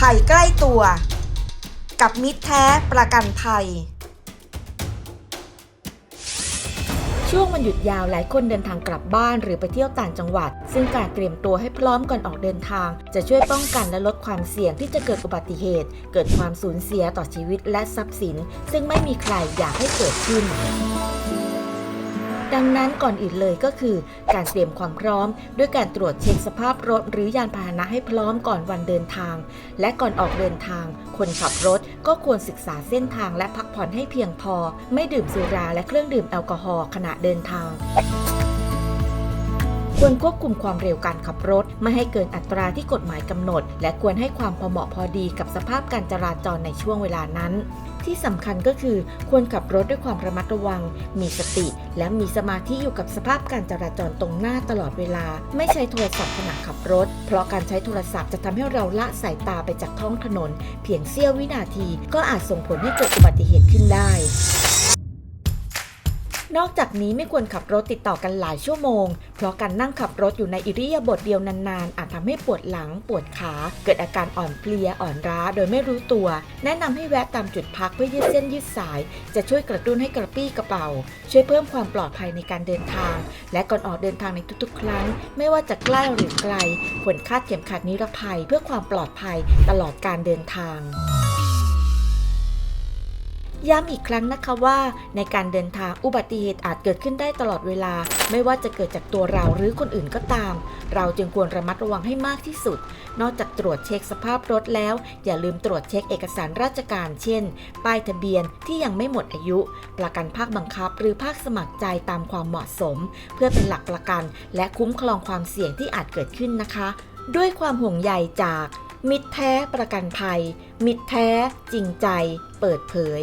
ภัยใกล้ตัว กับมิตรแท้ประกันภัย ช่วงวันหยุดยาวหลายคนเดินทางกลับบ้านหรือไปเที่ยวต่างจังหวัด ซึ่งการเตรียมตัวให้พร้อมก่อนออกเดินทาง จะช่วยป้องกันและลดความเสี่ยงที่จะเกิดอุบัติเหตุ เกิดความสูญเสียต่อชีวิตและทรัพย์สิน ซึ่งไม่มีใครอยากให้เกิดขึ้น ดังนั้นก่อนอื่นเลยก็คือ การเตรียมความพร้อม ด้วยการตรวจเช็คสภาพรถ หรือยานพาหนะให้พร้อมก่อนวันเดินทาง และก่อนออกเดินทาง คนขับรถก็ควรศึกษาเส้นทางและพักผ่อนให้เพียงพอ ไม่ดื่มสุราและเครื่องดื่มแอลกอฮอล์ขณะเดินทาง ควรควบคุมความเร็วการขับรถ ไม่ให้เกินอัตราที่กฎหมายกำหนด และควรให้ความพอเหมาะพอดีกับสภาพการจราจรในช่วงเวลานั้น ที่สำคัญก็คือควรขับรถด้วยความระมัดระวัง มีสติ และมีสมาธิอยู่กับสภาพการจราจรตรงหน้าตลอดเวลา ไม่ใช้โทรศัพท์ขณะขับรถ เพราะการใช้โทรศัพท์จะทำให้เราละสายตาไปจากท้องถนน เพียงเสี้ยววินาที ก็อาจส่งผลให้เกิดอุบัติเหตุขึ้นได้ นอกจากนี้ไม่ควรขับรถติดต่อกันหลายชั่วโมง เพราะการนั่งขับรถอยู่ในอิริยาบถเดียวนานๆ อาจทำให้ปวดหลัง ปวดขา เกิดอาการอ่อนเพลียอ่อนล้าโดยไม่รู้ตัว แนะนำให้แวะตามจุดพักเพื่อยืดเส้นยืดสาย จะช่วยกระตุ้นให้กระปี้กระเป๋า ช่วยเพิ่มความปลอดภัยในการเดินทาง และก่อนออกเดินทางในทุกๆ ครั้ง ไม่ว่าจะใกล้หรือไกลควรคาดเข็มขัดนิรภัย เพื่อความปลอดภัยตลอดการเดินทาง ย้ำอีกครั้งนะคะว่า ในการเดินทางอุบัติเหตุอาจเกิดขึ้นได้ตลอดเวลา ไม่ว่าจะเกิดจากตัวเราหรือคนอื่นก็ตาม เราจึงควรระมัดระวังให้มากที่สุด นอกจากตรวจเช็คสภาพรถแล้ว อย่าลืมตรวจเช็คเอกสารราชการเช่น ป้ายทะเบียนที่ยังไม่หมดอายุ ประกันภาคบังคับ หรือภาคสมัครใจตามความเหมาะสม เพื่อเป็นหลักประกัน และคุ้มครองความเสี่ยงที่อาจเกิดขึ้นนะคะ ด้วยความห่วงใยจากมิตรแท้ประกันภัย มิตรแท้ จริงใจ เปิดเผย